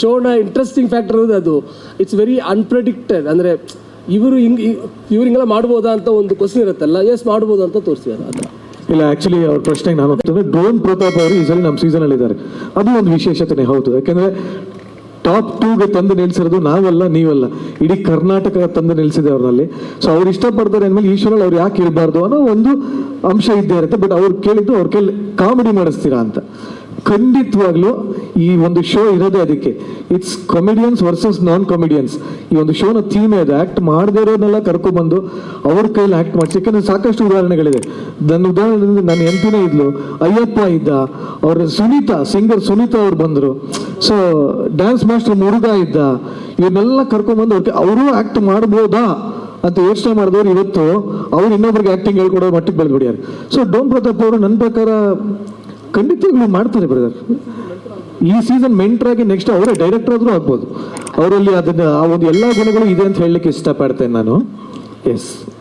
ಶೋನ interesting factor ಇರೋದು ಅದು. It's very ಅನ್ಪ್ರೆಡಿಕ್ಟೆಡ್ ಅಂದರೆ ಇವರು ಹಿಂಗೆ ಇವ್ರು ಹಿಂಗೆಲ್ಲ ಮಾಡ್ಬೋದಾ ಅಂತ ಒಂದು ಕ್ವಶನ್ ಇರುತ್ತಲ್ಲ. ಎಸ್ ಮಾಡ್ಬೋದು ಅಂತ ತೋರಿಸಿದ್ದಾರೆ ಅದು. ಇಲ್ಲ ಆ್ಯಕ್ಚುಲಿ ಅವ್ರ ಪ್ರಶ್ನೆಗೆ ನಾನು ಹೋಗ್ತೇನೆ. ಡ್ರೋನ್ ಪ್ರತಾಪ್ ಅವರು ಈ ಸಲ ನಮ್ಮ ಸೀಸನ್ ಅಲ್ಲಿ ಇದ್ದಾರೆ. ಅದು ಒಂದು ವಿಶೇಷತೆನೇ, ಹೌದು. ಯಾಕೆಂದರೆ ಟಾಪ್ ಟೂಗೆ ತಂದು ನಿಲ್ಲಿಸಿರೋದು ನಾವಲ್ಲ, ನೀವಲ್ಲ. ಇಡೀ ಕರ್ನಾಟಕ ತಂದು ನಿಲ್ಸಿದೆ ಅವ್ರಲ್ಲಿ ಸೊ ಅವ್ರು ಇಷ್ಟಪಡ್ತಾರೆ ಅಂದಮೇಲೆ ಈಶ್ವರಲ್ಲಿ ಅವ್ರು ಯಾಕೆ ಇರಬಾರ್ದು ಅನ್ನೋ ಒಂದು ಅಂಶ ಇದ್ದೇ ಇರುತ್ತೆ. ಬಟ್ ಅವ್ರು ಕೇಳಿದ್ದು ಅವ್ರ ಕೇಳಿ ಕಾಮಿಡಿ ಮಾಡಿಸ್ತೀರಾ ಅಂತ. ಖಂಡಿತವಾಗ್ಲೂ ಈ ಒಂದು ಶೋ ಇರೋದೇ ಅದಕ್ಕೆ. It's comedians versus non comedians ಈ ಒಂದು ಶೋನ ಥೀಮ್ ಇದೆ ಆಕ್ಟ್ ಮಾಡದೇ ಇರೋದನ್ನೆಲ್ಲ ಕರ್ಕೊಬಂದು ಅವ್ರ ಕೈಲಿ ಆಕ್ಟ್ ಮಾಡಿಸಿ. ಯಾಕಂದ್ರೆ ಸಾಕಷ್ಟು ಉದಾಹರಣೆಗಳಿದೆ. ನನ್ನ ಉದಾಹರಣೆ ನನ್ನ ಎಂಪಿನೇ ಇದ್ಲು, ಅಯ್ಯಪ್ಪ ಇದ್ದ, ಅವ್ರ ಸುನೀತಾ ಸಿಂಗರ್ ಸುನೀತಾ ಅವ್ರು ಬಂದರು. ಸೊ ಡ್ಯಾನ್ಸ್ ಮಾಸ್ಟರ್ ಮುರುಘಾ ಇದ್ದ ಇವನ್ನೆಲ್ಲ ಕರ್ಕೊಂಡ್ಬಂದು ಅವ್ರಿಗೆ ಅವರು ಆಕ್ಟ್ ಮಾಡ್ಬೋದಾ ಅಂತ ಯೋಚನೆ ಮಾಡಿದವ್ರು ಇವತ್ತು, ಅವ್ರು ಇನ್ನೊಬ್ರಿಗೆ ಆಕ್ಟಿಂಗ್ ಹೇಳ್ಕೊಡೋ ಮಟ್ಟಿಗೆ ಬೆಳೆದ್ಬಿಡ್ಯಾರ ಸೊ ಡೋಮ್ ಪ್ರತಾಪ್ ಅವರು ನನ್ನ ಪ್ರಕಾರ ಖಂಡಿತವಾಗ್ಲೂ ಮಾಡ್ತಾರೆ ಬ್ರದರ್ ಈ ಸೀಸನ್ ಮೆಂಟರ್ ಆಗಿ ನೆಕ್ಸ್ಟ್ ಅವರೇ ಡೈರೆಕ್ಟರ್ ಆದ್ರೂ ಆಗ್ಬೋದು. ಅವರಲ್ಲಿ ಅದನ್ನ, ಆ ಒಂದು ಎಲ್ಲಾ ಗುಣಗಳು ಇದೆ ಅಂತ ಹೇಳಲಿಕ್ಕೆ ಇಷ್ಟಪಡ್ತೇನೆ ನಾನು. ಎಸ್